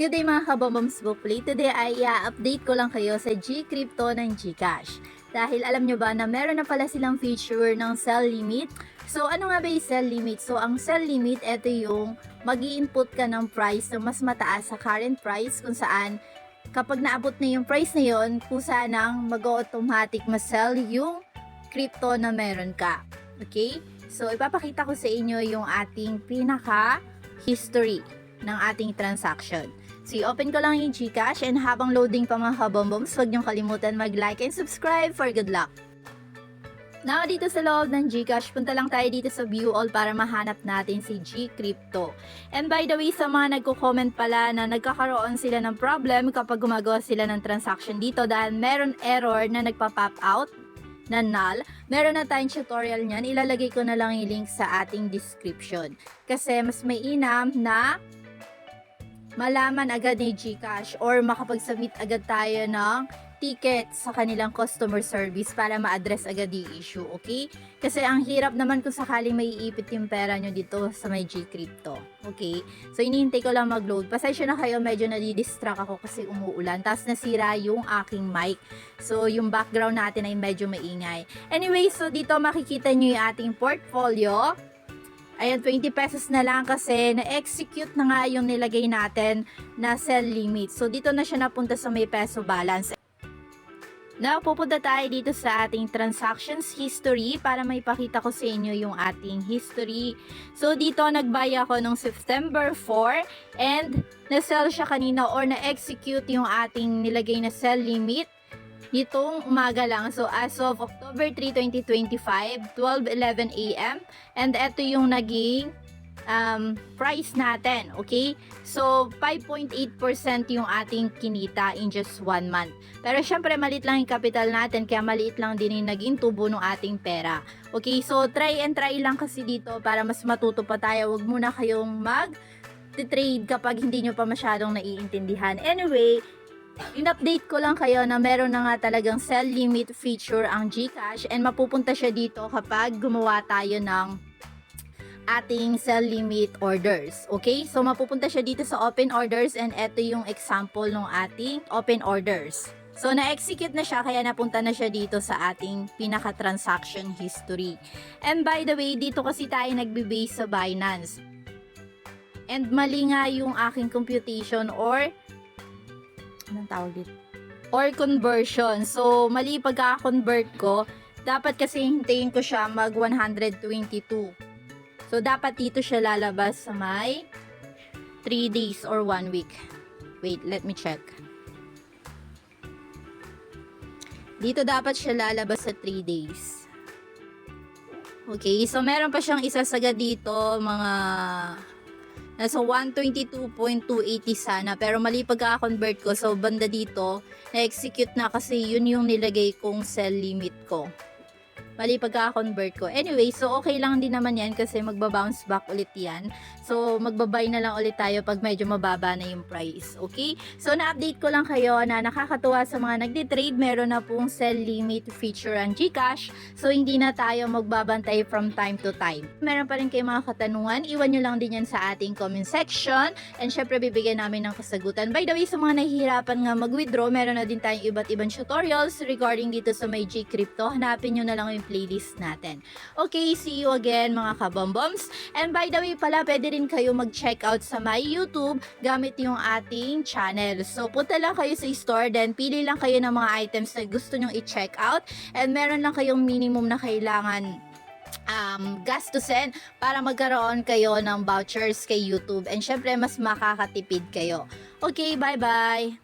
Good day mga kabombams Bookplay. Today ay i-update ko lang kayo sa G-Crypto ng Gcash. Dahil alam nyo ba na meron na pala silang feature ng sell limit. So ano nga ba yung sell limit? So ang sell limit, ito yung mag input ka ng price na mas mataas sa current price kung saan kapag naabot na yung price na yon, kusa nang mag-automatic ma-sell yung crypto na meron ka. Okay? So ipapakita ko sa inyo yung ating pinaka history ng ating transaction. So, i-open ko lang yung Gcash and habang loading pa mga kabomboms, huwag niyong kalimutan mag-like and subscribe for good luck. Now, dito sa loob ng Gcash, punta lang tayo dito sa View All para mahanap natin si G-Crypto. And by the way, sa mga nagko-comment pala na nagkakaroon sila ng problem kapag gumagawa sila ng transaction dito dahil meron error na nagpa-pop out na null, meron na tayong tutorial niyan. Ilalagay ko na lang yung link sa ating description. Kasi mas may inam na malaman agad ni Gcash or makapag-submit agad tayo ng ticket sa kanilang customer service para ma-address agad yung issue, okay? Kasi ang hirap naman kung sakaling may iipit yung pera nyo dito sa may G-Crypto, okay? So, inihintay ko lang mag-load. Pasensya na kayo, medyo nadidistract ako kasi umuulan. Tapos nasira yung aking mic. So, yung background natin ay medyo maingay. Anyway, so dito makikita nyo yung ating portfolio. Ayan, 20 pesos na lang kasi na-execute na nga yung nilagay natin na sell limit. So, dito na siya napunta sa may peso balance. Now, pupunta tayo dito sa ating transactions history para may pakita ko sa inyo yung ating history. So, dito nag-buy ako nung September 4 and na-sell siya kanina or na-execute yung ating nilagay na sell limit nitong umaga lang. So, as of October 3, 2025, 12.11 a.m. And ito yung naging um, price natin, okay? So, 5.8% yung ating kinita in just one month. Pero syempre, maliit lang yung capital natin, kaya maliit lang din yung naging tubo ng ating pera. Okay, so try and try lang kasi dito para mas matuto pa tayo. Huwag muna kayong mag trade kapag hindi nyo pa masyadong naiintindihan. Anyway, in-update ko lang kayo na meron na nga talagang sell limit feature ang GCash and mapupunta siya dito kapag gumawa tayo ng ating sell limit orders. Okay? So, mapupunta siya dito sa open orders and ito yung example ng ating open orders. So, na-execute na siya kaya napunta na siya dito sa ating pinaka-transaction history. And by the way, dito kasi tayo nagbe-base sa Binance. And mali nga yung aking computation or anong tawag dito? Or conversion. So, mali pagka-convert ko. Dapat kasi hintayin ko siya mag 122. So, dapat dito siya lalabas sa may 3 days or 1 week. Wait, let me check. Dito dapat siya lalabas sa 3 days. Okay, so meron pa siyang isasagad dito, mga nasa 122.280 sana. Pero mali pagka-convert ko. So banda dito na-execute na kasi yun yung nilagay kong sell limit ko mali pagka-convert ko. Anyway, so okay lang din naman yan kasi magbabounce back ulit yan. So, magbabay na lang ulit tayo pag medyo mababa na yung price. Okay? So, na-update ko lang kayo na nakakatuwa sa mga nagde-trade. Meron na pong sell limit feature ang Gcash. So, hindi na tayo magbabantay from time to time. Meron pa rin kayo mga katanungan. Iwan nyo lang din yan sa ating comment section. And syempre, bibigyan namin ng kasagutan. By the way, sa mga nahihirapan nga mag-withdraw, meron na din tayong iba't ibang tutorials regarding dito sa may G-Crypto. Hanapin nyo na lang yung playlist natin. Okay, see you again mga kabomboms. And by the way pala, pwede rin kayo mag-check out sa my YouTube gamit yung ating channel. So, punta lang kayo sa store, then pili lang kayo ng mga items na gusto nyong i-check out. And meron lang kayong minimum na kailangan um, gastusin para magkaroon kayo ng vouchers kay YouTube. And syempre, mas makakatipid kayo. Okay, bye-bye!